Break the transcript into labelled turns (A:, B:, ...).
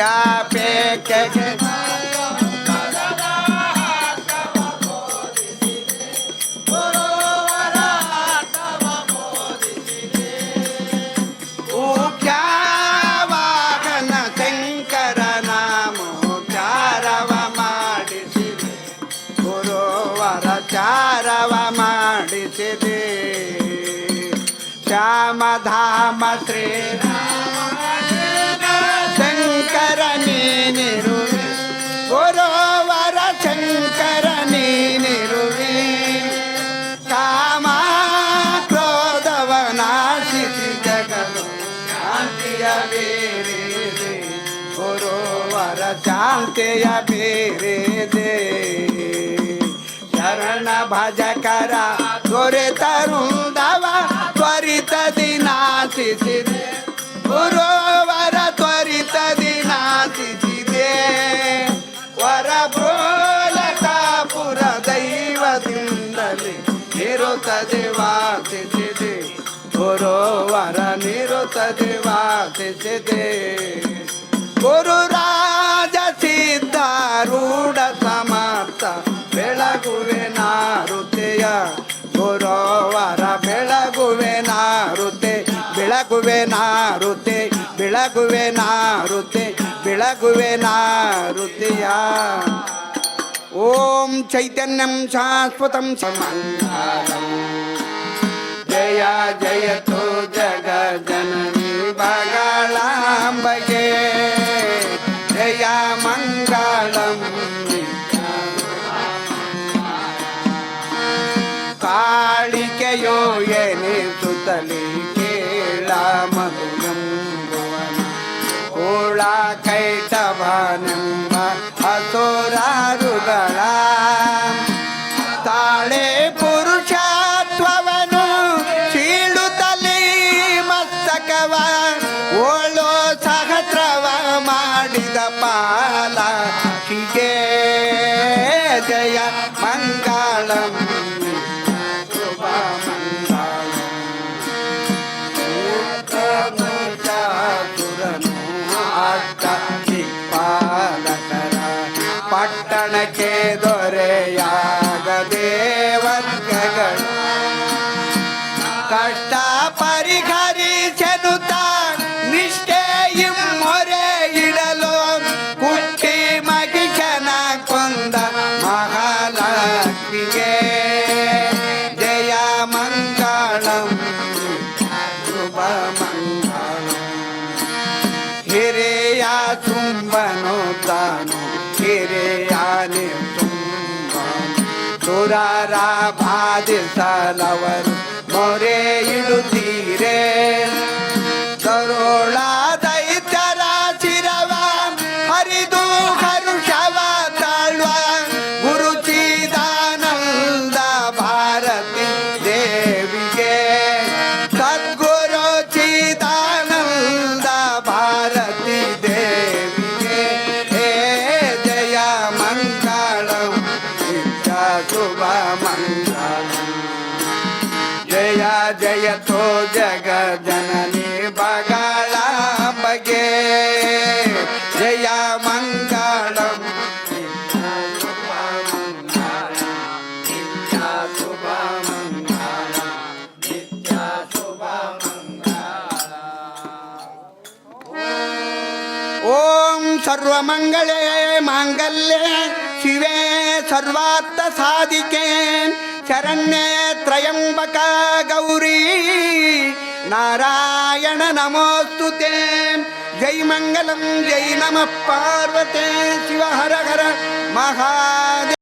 A: ಮೋಕ್ಷಾಪೇಕ್ಷೆ ಉಖ್ಯಾವಾಹನ ಶಂಕರನ ಮೋಚಾರವ ಮಾಡಿಸಿದೆ ಗುರುವರ ಚಾರವ ಮಾಡಿಸಿದೆ ಶ್ಯಾಮಧಾಮ ಶ್ರೀರಾಮ ನಾಶಿಸಿ ಜಗದು ಶಾಂತಿಯ ಬೇರೆದೆ ಗುರುವರ ಶಾಂತಿಯ ಬೇರೆದೆ ಶರಣ ಭಜಕರ ದೊರೆತರುಂದವ ತ್ವರಿತದಿ ನಾಶಿಸಿದೆ ನಿರುತ್ತದೆ ವಾಸಿಸಿದೆ ಗುರುರಾಜ ಸಿದ್ಧಾರೂಢ ಸಮರ್ಥ ಬೆಳಗುವೆ ನಾರುತೆಯ ಗುರುವಾರ ಬೆಳಗುವೆ ನಾರುತೆ ಬೆಳಗುವೆ ನಾರುತೆ ಬೆಳಗುವೆ ನಾರುತೆ ಬೆಳಗುವೆ ನಾರುತೆಯ ಓಂ ಚೈತನ್ಯಂ ಶಾಶ್ವತಂ ಸಮಂಗಾಲಂ ಕೈಟಭನೆಂಬ ಹಸೋರಾರುಗಳ ತಾಳೆ ಪುರುಷತ್ವವನು ಸೀಳುತ್ತಲಿ ಮಸ್ತಕವ ಓಳೋ ಸಹಸ್ರವ ಮಾಡಿದ ಪಾಲ. ಹೀಗೆ ಜಯ ಮಂಗಳಂ. ತುಂಬನು ಸುರರ ಬಾಧಿಸಲವರು ಮೊರೆ ಇಡುತ್ತೀರೇ ಕರುಳ ஓம் சர்வமங்களே மாங்கல்யே சிவே சர்வார்த்த சாதிக்கேன் சரண்யே திரயம்பக கௌரி நாராயண நமோஸ்து தேம் ஜெய் மங்களம் ஜெய் நம பார்வதே சிவஹரஹர மகாதே